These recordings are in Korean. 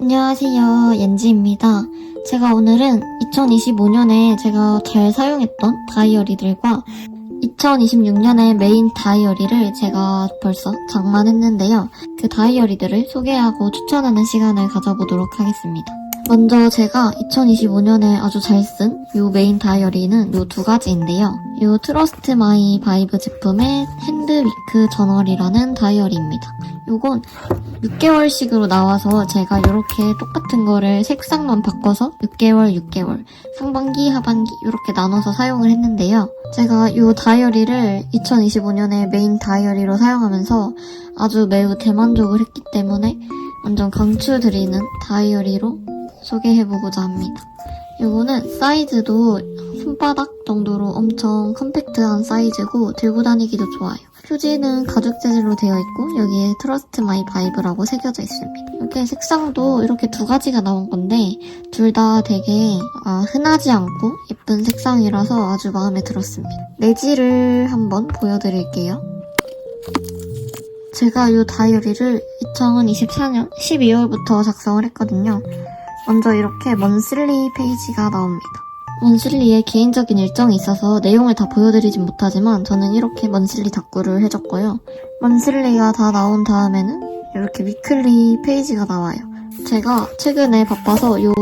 안녕하세요. 옌지입니다. 제가 오늘은 2025년에 제가 잘 사용했던 다이어리들과 2026년에 메인 다이어리를 제가 벌써 장만했는데요. 그 다이어리들을 소개하고 추천하는 시간을 가져보도록 하겠습니다. 먼저 제가 2025년에 아주 잘 쓴 이 메인 다이어리는 이 두 가지인데요. 이 트러스트 마이 바이브 제품의 핸드 위크 저널이라는 다이어리입니다. 요건 6개월씩으로 나와서 제가 이렇게 똑같은 거를 색상만 바꿔서 6개월, 6개월, 상반기, 하반기 이렇게 나눠서 사용을 했는데요. 제가 이 다이어리를 2025년에 메인 다이어리로 사용하면서 아주 매우 대만족을 했기 때문에 완전 강추드리는 다이어리로 소개해보고자 합니다. 이거는 사이즈도 손바닥 정도로 엄청 컴팩트한 사이즈고 들고 다니기도 좋아요. 표지는 가죽 재질로 되어 있고 여기에 트러스트 마이 바이브라고 새겨져 있습니다. 이렇게 색상도 이렇게 두 가지가 나온 건데 둘 다 되게 아, 흔하지 않고 예쁜 색상이라서 아주 마음에 들었습니다. 내지를 한번 보여드릴게요. 제가 이 다이어리를 2024년 12월부터 작성을 했거든요. 먼저 이렇게 먼슬리 페이지가 나옵니다. 먼슬리에 개인적인 일정이 있어서 내용을 다 보여드리진 못하지만 저는 이렇게 먼슬리 답구를 해줬고요. 먼슬리가 다 나온 다음에는 이렇게 위클리 페이지가 나와요. 제가 최근에 바빠서 요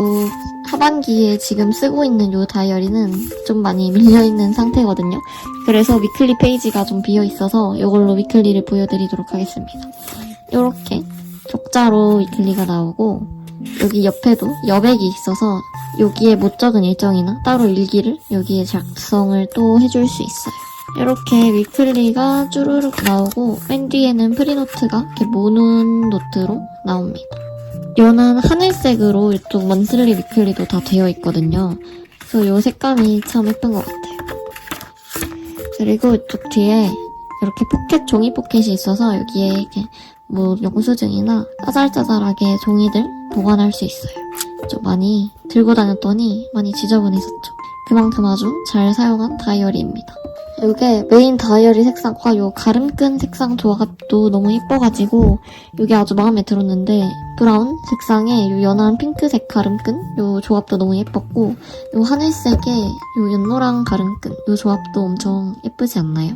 하반기에 지금 쓰고 있는 요 다이어리는 좀 많이 밀려있는 상태거든요. 그래서 위클리 페이지가 좀 비어있어서 이걸로 위클리를 보여드리도록 하겠습니다. 이렇게 격자로 위클리가 나오고 여기 옆에도 여백이 있어서 여기에 못 적은 일정이나 따로 일기를 여기에 작성을 또 해줄 수 있어요. 이렇게 위클리가 쭈루룩 나오고 맨 뒤에는 프리노트가 이렇게 모눈 노트로 나옵니다. 연한 하늘색으로 이쪽 먼슬리 위클리도 다 되어 있거든요. 그래서 이 색감이 참 예쁜 것 같아요. 그리고 이쪽 뒤에 이렇게 포켓 종이 포켓이 있어서 여기에 이렇게 뭐 영수증이나 짜잘짜잘하게 종이들 보관할 수 있어요. 좀 많이 들고 다녔더니 많이 지저분했었죠. 그만큼 아주 잘 사용한 다이어리입니다. 이게 메인 다이어리 색상과 요 가름끈 색상 조합도 너무 예뻐가지고 이게 아주 마음에 들었는데 브라운 색상에 요 연한 핑크색 가름끈 요 조합도 너무 예뻤고 요 하늘색에 요 연노랑 가름끈 요 조합도 엄청 예쁘지 않나요?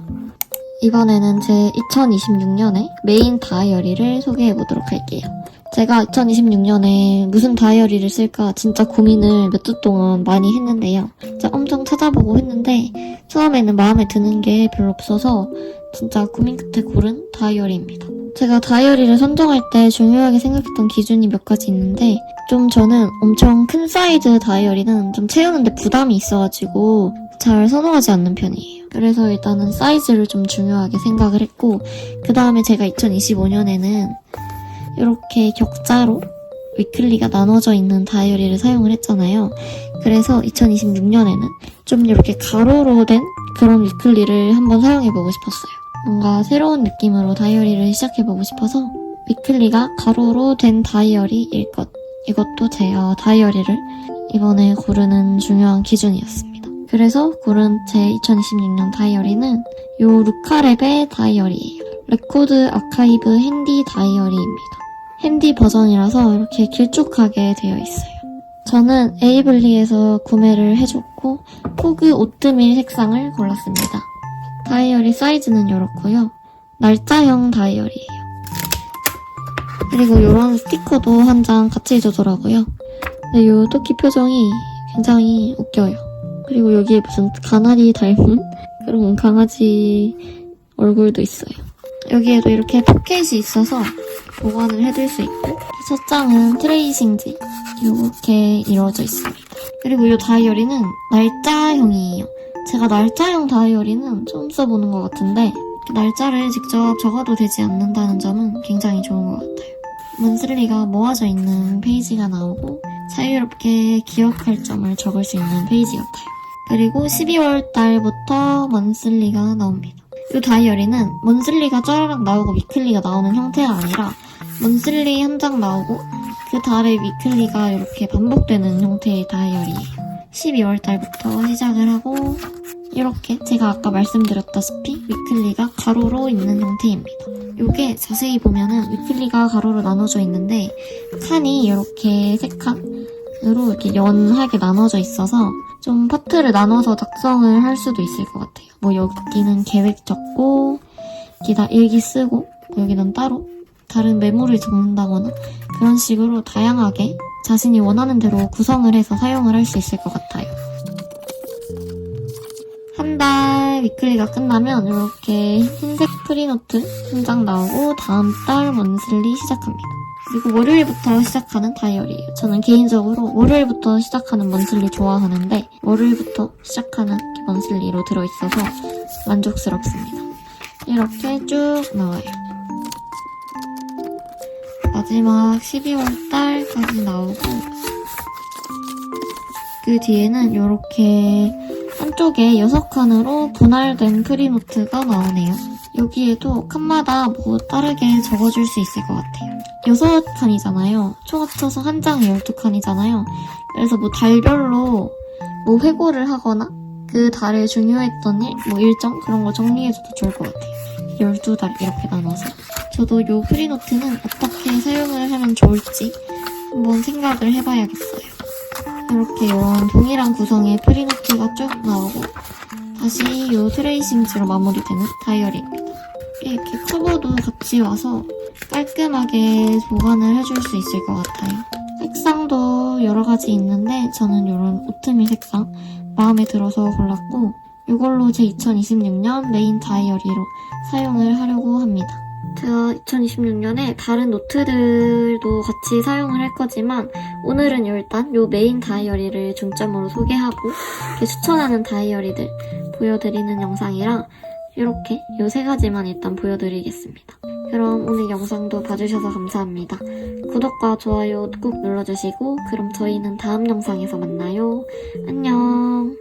이번에는 제 2026년에 메인 다이어리를 소개해보도록 할게요. 제가 2026년에 무슨 다이어리를 쓸까 진짜 고민을 몇 주 동안 많이 했는데요. 진짜 엄청 찾아보고 했는데 처음에는 마음에 드는 게 별로 없어서 진짜 고민 끝에 고른 다이어리입니다. 제가 다이어리를 선정할 때 중요하게 생각했던 기준이 몇 가지 있는데 좀 저는 엄청 큰 사이즈 다이어리는 좀 채우는데 부담이 있어가지고 잘 선호하지 않는 편이에요. 그래서 일단은 사이즈를 좀 중요하게 생각을 했고 그 다음에 제가 2025년에는 이렇게 격자로 위클리가 나눠져 있는 다이어리를 사용을 했잖아요. 그래서 2026년에는 좀 이렇게 가로로 된 그런 위클리를 한번 사용해보고 싶었어요. 뭔가 새로운 느낌으로 다이어리를 시작해보고 싶어서 위클리가 가로로 된 다이어리일 것. 이것도 제가 다이어리를 이번에 고르는 중요한 기준이었습니다. 그래서 고른 제 2026년 다이어리는 요 루카랩의 다이어리예요. 레코드 아카이브 핸디 다이어리입니다. 핸디 버전이라서 이렇게 길쭉하게 되어 있어요. 저는 에이블리에서 구매를 해줬고 포그 오트밀 색상을 골랐습니다. 다이어리 사이즈는 이렇고요. 날짜형 다이어리예요. 그리고 이런 스티커도 한 장 같이 주더라고요. 근데 이 토끼 표정이 굉장히 웃겨요. 그리고 여기에 무슨 가나리 닮은 그런 강아지 얼굴도 있어요. 여기에도 이렇게 포켓이 있어서 보관을 해둘 수 있고 첫 장은 트레이싱지 이렇게 이루어져 있습니다. 그리고 이 다이어리는 날짜형이에요. 제가 날짜형 다이어리는 처음 써보는 것 같은데 날짜를 직접 적어도 되지 않는다는 점은 굉장히 좋은 것 같아요. 문슬리가 모아져 있는 페이지가 나오고 자유롭게 기억할 점을 적을 수 있는 페이지 같아요. 그리고 12월 달부터 먼슬리가 나옵니다. 이 다이어리는 먼슬리가 쫘라락 나오고 위클리가 나오는 형태가 아니라 먼슬리 한 장 나오고 그 달에 위클리가 이렇게 반복되는 형태의 다이어리예요. 12월 달부터 시작을 하고 이렇게 제가 아까 말씀드렸다시피 위클리가 가로로 있는 형태입니다. 이게 자세히 보면은 위클리가 가로로 나눠져 있는데 칸이 이렇게 세 칸으로 이렇게 연하게 나눠져 있어서 좀 파트를 나눠서 작성을 할 수도 있을 것 같아요. 뭐 여기는 계획 적고 여기다 일기 쓰고 여기는 따로 다른 메모를 적는다거나 그런 식으로 다양하게 자신이 원하는 대로 구성을 해서 사용을 할 수 있을 것 같아요. 한 달 위클리가 끝나면 이렇게 흰색 프리노트 한 장 나오고 다음 달 먼슬리 시작합니다. 그리고 월요일부터 시작하는 다이어리예요. 저는 개인적으로 월요일부터 시작하는 먼슬리 좋아하는데 월요일부터 시작하는 먼슬리로 들어있어서 만족스럽습니다. 이렇게 쭉 나와요. 마지막 12월 달까지 나오고 그 뒤에는 이렇게 한쪽에 6칸으로 분할된 프리노트가 나오네요. 여기에도 칸마다 뭐 다르게 적어줄 수 있을 것 같아요. 6칸이잖아요. 총 합쳐서 한 장에 12칸이잖아요. 그래서 뭐 달별로 뭐 회고를 하거나 그 달에 중요했던 일, 뭐 일정 그런 거 정리해줘도 좋을 것 같아요. 12달 이렇게 나눠서. 저도 요 프리노트는 어떻게 사용을 하면 좋을지 한번 생각을 해봐야겠어요. 이렇게 이런 동일한 구성의 프리노트가 쭉 나오고 다시 요 트레이싱지로 마무리되는 다이어리입니다. 이렇게 커버도 같이 와서 깔끔하게 보관을 해줄 수 있을 것 같아요. 색상도 여러 가지 있는데 저는 이런 오트밀 색상 마음에 들어서 골랐고 이걸로 제 2026년 메인 다이어리로 사용을 하려고 합니다. 제가 2026년에 다른 노트들도 같이 사용을 할 거지만 오늘은 일단 요 메인 다이어리를 중점으로 소개하고 이렇게 추천하는 다이어리들 보여드리는 영상이라 이렇게 요 세 가지만 일단 보여드리겠습니다. 그럼 오늘 영상도 봐주셔서 감사합니다. 구독과 좋아요 꼭 눌러주시고 그럼 저희는 다음 영상에서 만나요. 안녕.